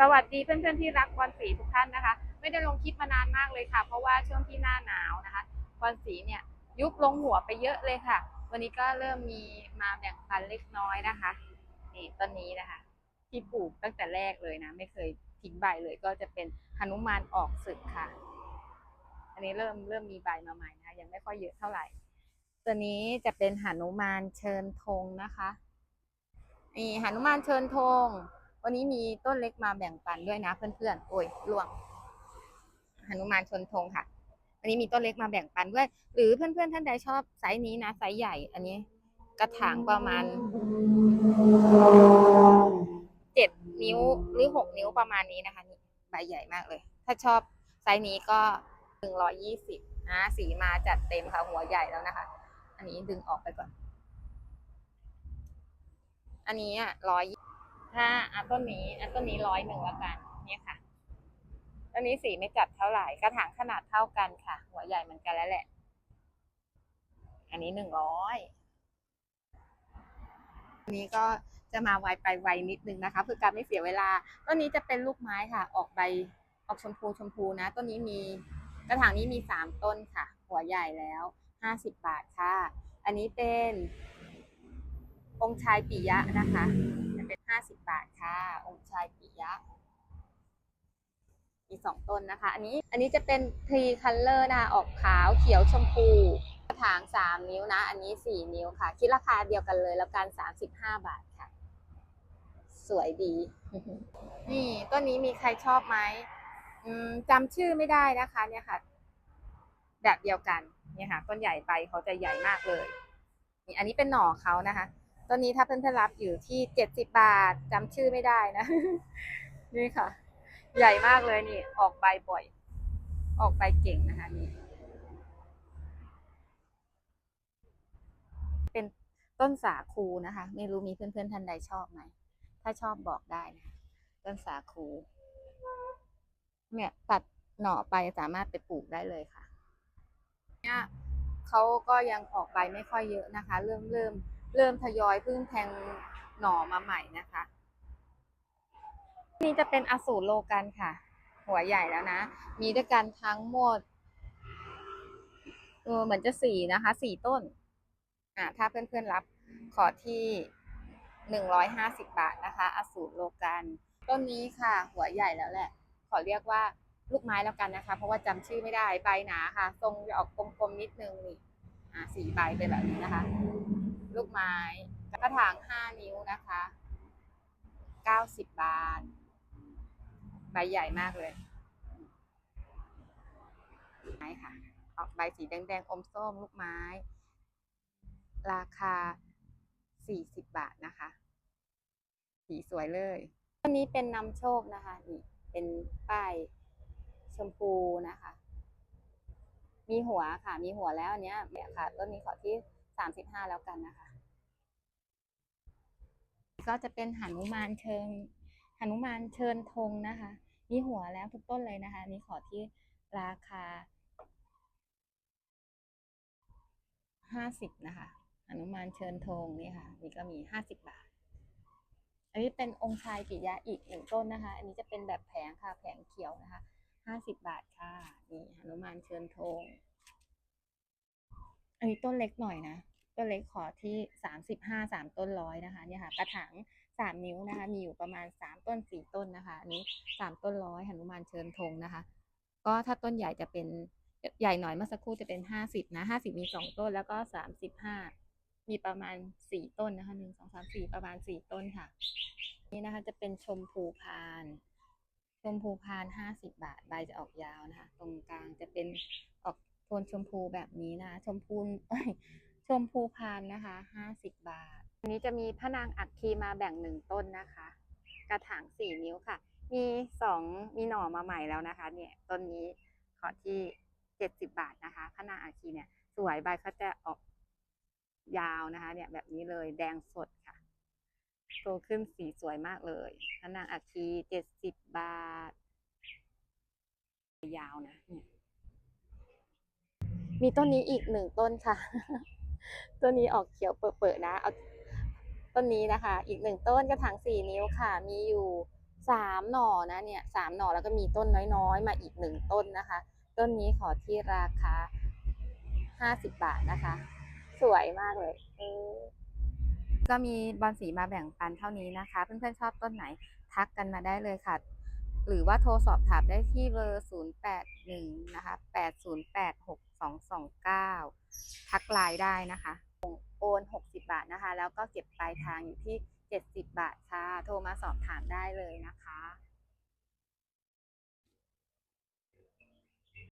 สวัสดีเพื่อนๆที่รักบอลสีทุกท่านนะคะ ไม่ได้ลงคลิปมานานมากเลยค่ะ เพราะว่าช่วงที่หน้าหนาวนะคะบอลสีเนี่ยยุบลงหัวไปเยอะเลยค่ะ วันนี้ก็เริ่มมีมาแบ่งปันเล็กน้อยนะคะนี่ต้นนี้นะคะ ที่ปลูกตั้งแต่แรกเลยนะ ไม่เคยทิ้งใบเลยก็จะเป็นหนุมานออกศึกค่ะ อันนี้เริ่มเริ่มมีใบมาใหม่นะคะยังไม่ค่อยเยอะเท่าไหร่ ตัวนี้จะเป็นหนุมานเชิญธงนะคะนี่หนุมานเชิญธง วันนี้มีต้นเล็กมาแบ่งปันด้วยนะเพื่อนๆ โอ้ยล่วงหนุมานชนธงค่ะ วันนี้มีต้นเล็กมาแบ่งปันด้วย หรือเพื่อนๆท่านใดชอบไซส์นี้นะไซส์ใหญ่ อันนี้ กระถางประมาณเจ็ดนิ้วหรือหกนิ้วประมาณนี้นะคะนี่ใบใหญ่มากเลย ถ้าชอบไซส์นี้ก็หนึ่งร้อยยี่สิบนะสีมาจัดเต็มค่ะหัวใหญ่แล้วนะคะ อันนี้ดึงออกไปก่อน อันนี้อะร้อย ถ้าอันต้นนี้อันต้นนี้ร้อยหนึ่งล้วกันเนี่ยค่ะต้นนี้สีไม่จัดเท่าไหร่กระถางขนาดเท่ากันค่ะ หัวใหญ่เหมือนกันแล้วแหละ อันนี้หนึ่งร้อยนี้ก็จะมาไวไปไวนิดนึงนะคะเพื่อการไม่เสียเวลาต้นนี้จะเป็นลูกไม้ค่ะ ออกใบออกชมพูชมพูนะต้นนี้มีกระถางนี้มีสามต้นค่ะ หัวใหญ่แล้วห้าสิบบาทค่ะ อันนี้เป็นองค์ชายปิยะนะคะ เป็นห้าสิบบาทค่ะ องค์ชายปิยะมีสองต้นนะคะ อันนี้อันนี้จะเป็นทรีคัลเลอร์นะคะออกขาวเขียวชมพูกระถางสามนิ้วนะ อันนี้สี่นิ้วค่ะ คิดราคาเดียวกันเลย แล้วกันสามสิบห้าบาทค่ะ สวยดี นี่ต้นนี้มีใครชอบไหมมจำชื่อไม่ได้นะคะเนี่ยค่ะ แบบเดียวกันเนี่ยค่ะ ต้นใหญ่ไปเขาจะใหญ่มากเลยนี่อันนี้เป็นหน่อเขานะคะ ตอนนี้ถ้าเพื่อนๆรับอยู่ที่เจ็ดสิบบาทจำชื่อไม่ได้นะ นี่ค่ะ ใหญ่มากเลยนี่ ออกใบบ่อย ออกใบเก่งนะคะนี่ เป็นต้นสาคูนะคะ ไม่รู้มีเพื่อนๆท่านใดชอบไหม ถ้าชอบบอกได้นะต้นสาคู เนี่ยตัดหน่อไปสามารถไปปลูกได้เลยค่ะ เนี่ยเขาก็ยังออกใบไม่ค่อยเยอะนะคะ เริ่มเริ่ม เริ่มทยอยเพิ่งแทงหน่อมาใหม่นะคะ นี่จะเป็นอสูรโลกันค่ะ หัวใหญ่แล้วนะ มีด้วยกันทั้งหมดเออเหมือนจะสี่นะคะสี่ต้น อ่าถ้าเพื่อนๆรับขอที่หนึ่งร้อยห้าสิบบาทนะคะ อสูรโลกัน ต้นนี้ค่ะ หัวใหญ่แล้วแหละ ขอเรียกว่าลูกไม้แล้วกันนะคะ เพราะว่าจำชื่อไม่ได้ใบหนาค่ะ ทรงจะออกกลมๆนิดนึงนี่อ่าสี่ใบเป็นแบบนี้นะคะ ลูกไม้กระถางห้านิ้วนะคะเก้าสิบบาท ใบใหญ่มากเลยไม้ค่ะออกใบสีแดงๆอมส้มลูกไม้ ราคาสี่สิบบาทนะคะ สีสวยเลยต้นนี้เป็นนำโชคนะคะนี่เป็นป้ายชมพูนะคะ มีหัวค่ะ มีหัวแล้วอันเนี้ยเนี่ยค่ะต้นนี้ขอที่สามสิบห้าแล้วกันนะคะ ก็จะเป็นหนุมานเชิญหนุมานเชิญธงนะคะ มีหัวแล้วทุกต้นเลยนะคะอันนี้ขอที่ราคาห้าสิบนะคะหนุมานเชิญธงนี่ค่ะ นี่ก็มีห้าสิบบาท อันนี้เป็นองค์ชายปิยะอีกหนึ่งต้นนะคะ อันนี้จะเป็นแบบแผงค่ะแผงเขียวนะคะห้าสิบบาทค่ะ นี่หนุมานเชิญธงอันนี้ต้นเล็กหน่อยนะ ต้นเล็กขอที่สามสิบห้าสามต้นร้อยนะคะเนี่ยค่ะกระถางสามนิ้วนะคะ มีอยู่ประมาณสามต้นสี่ต้นนะคะอันนี้สามต้นร้อยหนุมานเชิญธงนะคะ ก็ถ้าต้นใหญ่จะเป็นใหญ่หน่อยเมื่อสักครู่จะเป็นห้าสิบนะห้าสิบมีสองต้นแล้วก็สามสิบห้ามีประมาณสี่ต้นนะคะหนึ่งสองสามสี่ประมาณสี่ต้นค่ะ นี่นะคะจะเป็นชมพูพานชมพูพานห้าสิบบาท ใบจะออกยาวนะคะ ตรงกลางจะเป็นออกโทนชมพูแบบนี้นะ ชมพู ชมพูพานนะคะห้าสิบบาท อันนี้จะมีพระนางอัคคีมาแบ่งหนึ่งต้นนะคะ กระถางสี่นิ้วค่ะ มีสองมีหน่อมาใหม่แล้วนะคะ เนี่ยต้นนี้ขอที่เจ็ดสิบบาทนะคะพระนางอัคคีเนี่ยสวยใบเขาจะออกยาวนะคะ เนี่ยแบบนี้เลยแดงสดค่ะโตขึ้นสีสวยมากเลยพระนางอัคคีเจ็ดสิบบาท ยาวนะเนี่ยมีต้นนี้อีกหนึ่งต้นค่ะ ต้นนี้ออกเขียวเปิดๆนะเอาต้นนี้นะคะ อีกหนึ่งต้นกระถางสี่นิ้วค่ะ มีอยู่สามหน่อนะเนี่ยสามหน่อแล้วก็มีต้นน้อยๆ มาอีกหนึ่งต้นนะคะ ต้นนี้ขอที่ราคาห้าสิบบาทนะคะ สวยมากเลยเออก็มีบอลสีมาแบ่งปันเท่านี้นะคะ เพื่อนๆชอบต้นไหนทักกันมาได้เลยค่ะ หรือว่าโทรสอบถามได้ที่เบอร์ 081 นะคะ 8086229 ทักไลน์ได้นะคะ โอน 60 บาทนะคะ แล้วก็เก็บปลายทางอยู่ที่ 70 บาทค่ะ โทรมาสอบถามได้เลยนะคะ